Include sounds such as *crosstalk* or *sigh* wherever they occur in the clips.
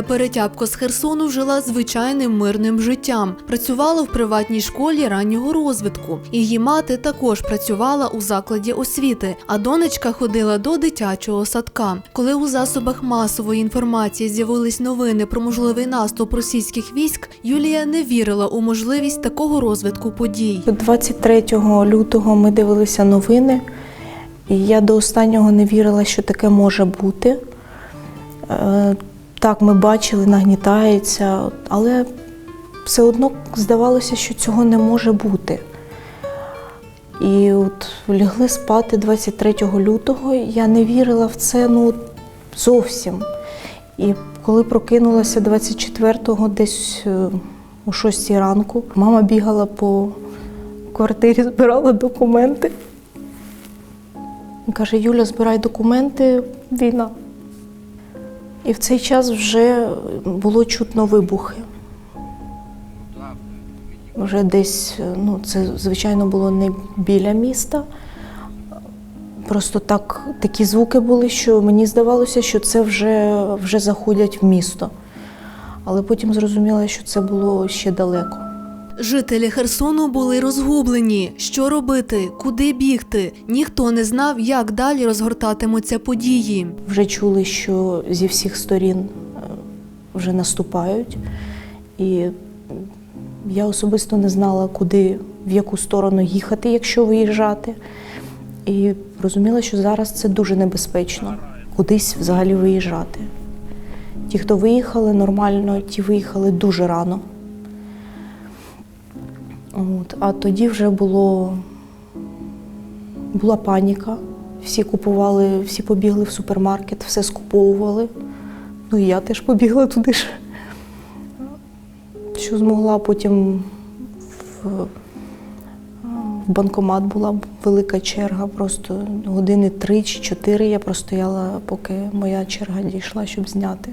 Юлія Перетябко з Херсону жила звичайним мирним життям. Працювала в приватній школі раннього розвитку. Її мати також працювала у закладі освіти, а донечка ходила до дитячого садка. Коли у засобах масової інформації з'явились новини про можливий наступ російських військ, Юлія не вірила у можливість такого розвитку подій. 23 лютого ми дивилися новини, і я до останнього не вірила, що таке може бути. Так, ми бачили, нагнітається, але все одно здавалося, що цього не може бути. І от лягли спати 23 лютого, я не вірила в це ну, зовсім. І коли прокинулася 24-го, десь е, о 6 ранку, мама бігала по квартирі, збирала документи. Каже, Юля, збирай документи, війна. І в цей час вже було чутно вибухи. Вже десь, ну, це, звичайно, було не біля міста. Просто так, такі звуки були, що мені здавалося, що це вже, вже заходять в місто. Але потім зрозуміла, що це було ще далеко. Жителі Херсону були розгублені. Що робити, куди бігти? Ніхто не знав, як далі розгортатимуться події. Вже чули, що зі всіх сторін е, вже наступають. І я особисто не знала, куди, в яку сторону їхати, якщо виїжджати. І розуміла, що зараз це дуже небезпечно кудись взагалі виїжджати. Ті, хто виїхали нормально, ті виїхали дуже рано. От, а тоді вже було, була паніка. Всі купували, всі побігли в супермаркет, все скуповували. Ну і я теж побігла туди ж. Що змогла потім в, в банкомат була велика черга, просто години три чи чотири я простояла, поки моя черга дійшла, щоб зняти.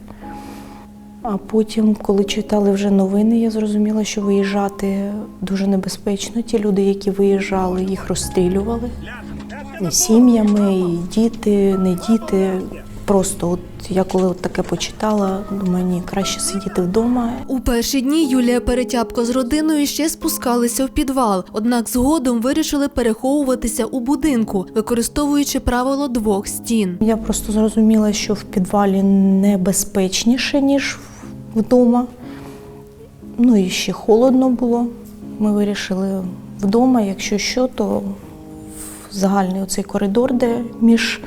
А потім, коли читали вже новини, я зрозуміла, що виїжджати дуже небезпечно. Ті люди, які виїжджали, їх розстрілювали і сім'ями, і діти, не діти. Просто от я коли от таке почитала, думаю, ні, краще сидіти вдома. У перші дні Юлія Перетябко з родиною ще спускалися в підвал, однак згодом вирішили переховуватися у будинку, використовуючи правило двох стін. Я просто зрозуміла, що в підвалі небезпечніше, ніж вдома. Ну і ще холодно було. Ми вирішили вдома, якщо що, то в загальний оцей коридор, де між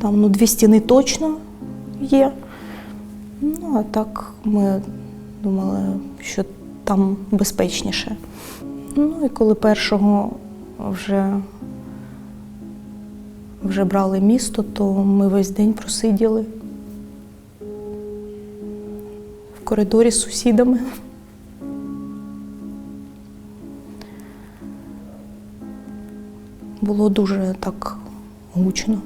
там ну, дві стіни точно є. Ну, а так ми думали, що там безпечніше. Ну і коли першого вже вже брали місто, то ми весь день просиділи коридорі з сусідами. Було дуже так гучно.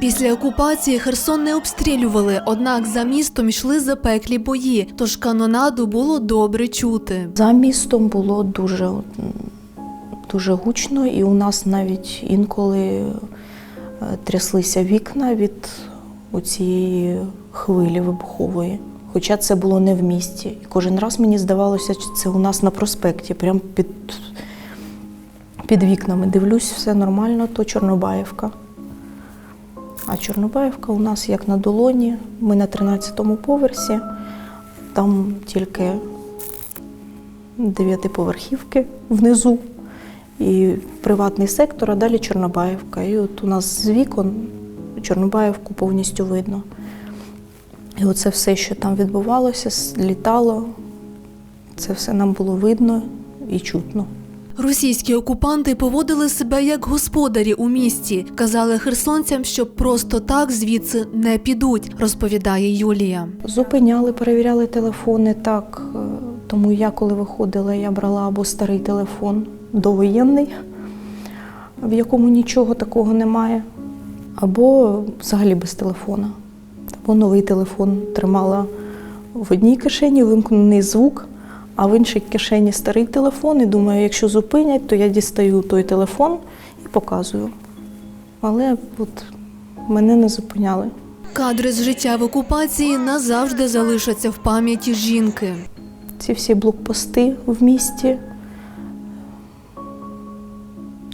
Після окупації Херсон не обстрілювали, однак за містом йшли запеклі бої, тож канонаду було добре чути. За містом було дуже, дуже гучно, і у нас навіть інколи е, тряслися вікна від цієї хвилі вибухової. Хоча це було не в місті. І кожен раз мені здавалося, що це у нас на проспекті, прямо під, під вікнами. Дивлюсь, все нормально, то Чорнобаївка. А Чорнобаївка у нас як на долоні. Ми на 13-му поверсі, там тільки дев'ятиповерхівки внизу і приватний сектор, а далі Чорнобаївка. І от у нас з вікон Чорнобаївку повністю видно. І оце все, що там відбувалося, літало, це все нам було видно і чутно. Російські окупанти поводили себе як господарі у місті. Казали херсонцям, що просто так звідси не підуть, розповідає Юлія. Зупиняли, перевіряли телефони так. е, Тому я, коли виходила, я брала або старий телефон довоєнний, в якому нічого такого немає, або взагалі без телефона. Або новий телефон тримала в одній кишені, вимкнений звук, а в іншій кишені старий телефон. І думаю, якщо зупинять, то я дістаю той телефон і показую. Але от мене не зупиняли. Кадри з життя в окупації назавжди залишаться в пам'яті жінки. Ці всі блокпости в місті.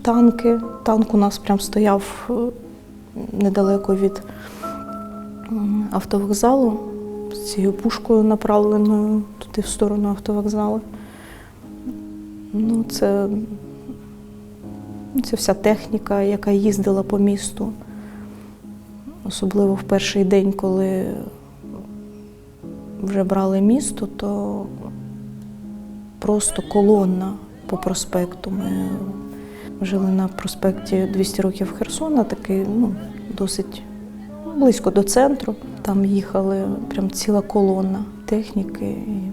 Танки. Танк у нас прям стояв е, недалеко від автовокзалу з цією пушкою направленою туди в сторону автовокзалу. Ну, це, це вся техніка, яка їздила по місту. Особливо в перший день, коли вже брали місто, то просто колонна по проспекту. Ми жили на проспекті 200 років Херсона, такий ну, досить близько до центру. Там їхали прям ціла колона техніки. І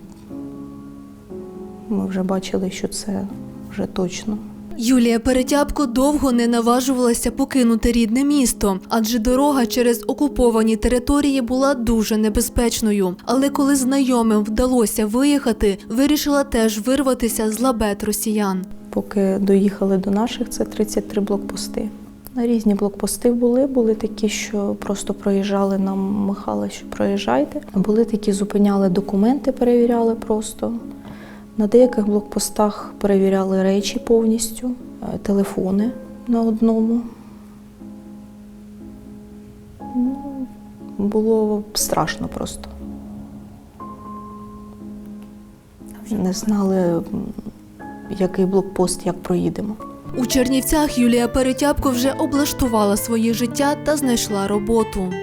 ми вже бачили, що це вже точно. Юлія Перетябко довго не наважувалася покинути рідне місто, адже дорога через окуповані території була дуже небезпечною. Але коли знайомим вдалося виїхати, вирішила теж вирватися з лабет росіян. Поки доїхали до наших, це 33 блокпости. Різні блокпости були. Були такі, що просто проїжджали нам, махали, що проїжджайте. Були такі, зупиняли документи, перевіряли просто. На деяких блокпостах перевіряли речі повністю, е, телефони на одному. Ну, було страшно просто. Не знали, який блокпост, як проїдемо. У Чернівцях Юлія Перетябко вже облаштувала своє життя та знайшла роботу.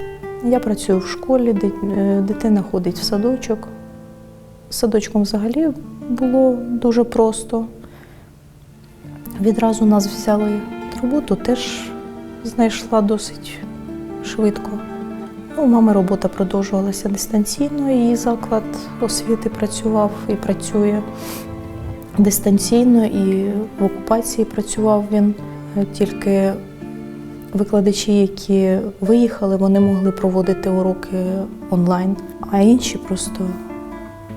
Я працюю в школі, е, дитина ходить в садочок. Садочком взагалі було дуже просто. Відразу нас взяли роботу, теж знайшла досить швидко. Ну, У мами робота продовжувалася дистанційно, її заклад освіти працював і працює дистанційно, і в окупації працював він Е, тільки Викладачі, які виїхали, вони могли проводити уроки онлайн, а інші просто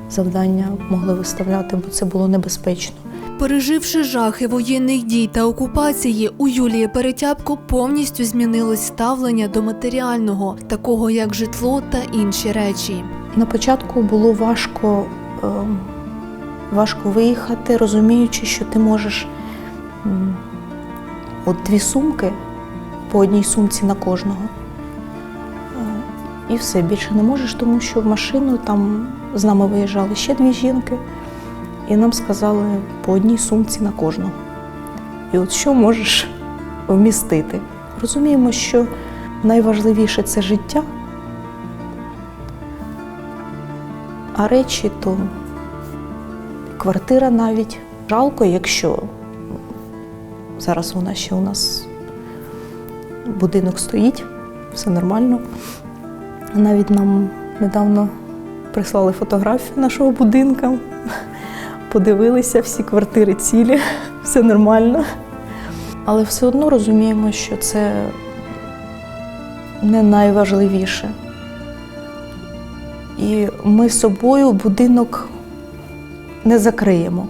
завдання могли виставляти, бо це було небезпечно. Переживши жахи воєнних дій та окупації, у Юлії Перетябко повністю змінилось ставлення до матеріального, такого як житло та інші речі. На початку було важко, ем, важко виїхати, розуміючи, що ти можеш от дві сумки по одній сумці на кожного. Е, І все, більше не можеш, тому що в машину там з нами виїжджали ще дві жінки, і нам сказали по одній сумці на кожного. І от що можеш вмістити? Розуміємо, що найважливіше це життя, а речі то квартира навіть. Жалко, якщо зараз вона ще у нас будинок стоїть, все нормально. Навіть нам недавно прислали фотографію нашого будинка, подивилися, всі квартири цілі, *laughs* все нормально. Але все одно розуміємо, що це не найважливіше. І ми з собою будинок не закриємо.